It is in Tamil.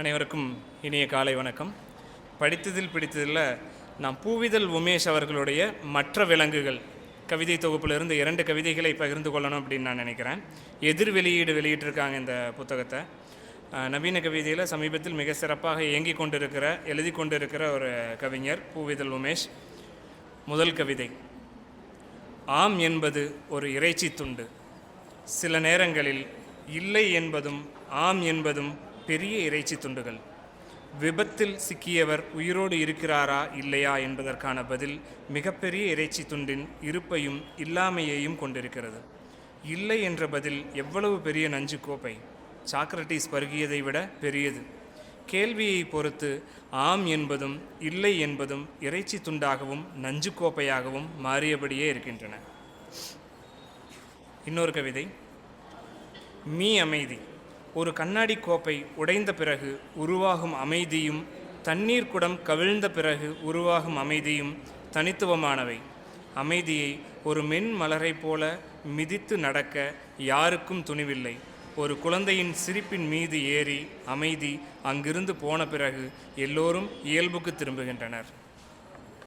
அனைவருக்கும் இனிய காலை வணக்கம். படித்ததில் பிடித்ததில் நான் பூவிதழ் உமேஷ் அவர்களுடைய மற்ற விலங்குகள் கவிதை தொகுப்பிலிருந்து இரண்டு கவிதைகளை பகிர்ந்து கொள்ளணும் அப்படின்னு நான் நினைக்கிறேன். எதிர் வெளியீடு வெளியிட்டிருக்காங்க இந்த புத்தகத்தை. நவீன கவிதையில் சமீபத்தில் மிக சிறப்பாக இயங்கி கொண்டிருக்கிற எழுதி கொண்டிருக்கிற ஒரு கவிஞர் பூவிதழ் உமேஷ். முதல் கவிதை ஆம் என்பது ஒரு இறைச்சி துண்டு. சில நேரங்களில் இல்லை என்பதும் ஆம் என்பதும் பெரிய இறைச்சி துண்டுகள். விபத்தில் சிக்கியவர் உயிரோடு இருக்கிறாரா இல்லையா என்பதற்கான பதில் மிகப்பெரிய இறைச்சி துண்டின் இருப்பையும் இல்லாமையையும் கொண்டிருக்கிறது. இல்லை என்ற பதில் எவ்வளவு பெரிய நஞ்சு கோப்பை? சாக்ரட்டிஸ் பருகியதை விட பெரியது. கேள்வியை பொறுத்து ஆம் என்பதும் இல்லை என்பதும் இறைச்சி துண்டாகவும் நஞ்சு கோப்பையாகவும் மாறியபடியே இருக்கின்றன. இன்னொரு கவிதை. மீ அமைதி. ஒரு கண்ணாடி கோப்பை உடைந்த பிறகு உருவாகும் அமைதியும் தண்ணீர் குடம் கவிழ்ந்த பிறகு உருவாகும் அமைதியும் தனித்துவமானவை. அமைதியை ஒரு மென் மலரைப் போல மிதித்து நடக்க யாருக்கும் துணிவில்லை. ஒரு குழந்தையின் சிரிப்பின் மீது ஏறி அமைதி அங்கிருந்து போன பிறகு எல்லோரும் இயல்புக்கு திரும்புகின்றனர்.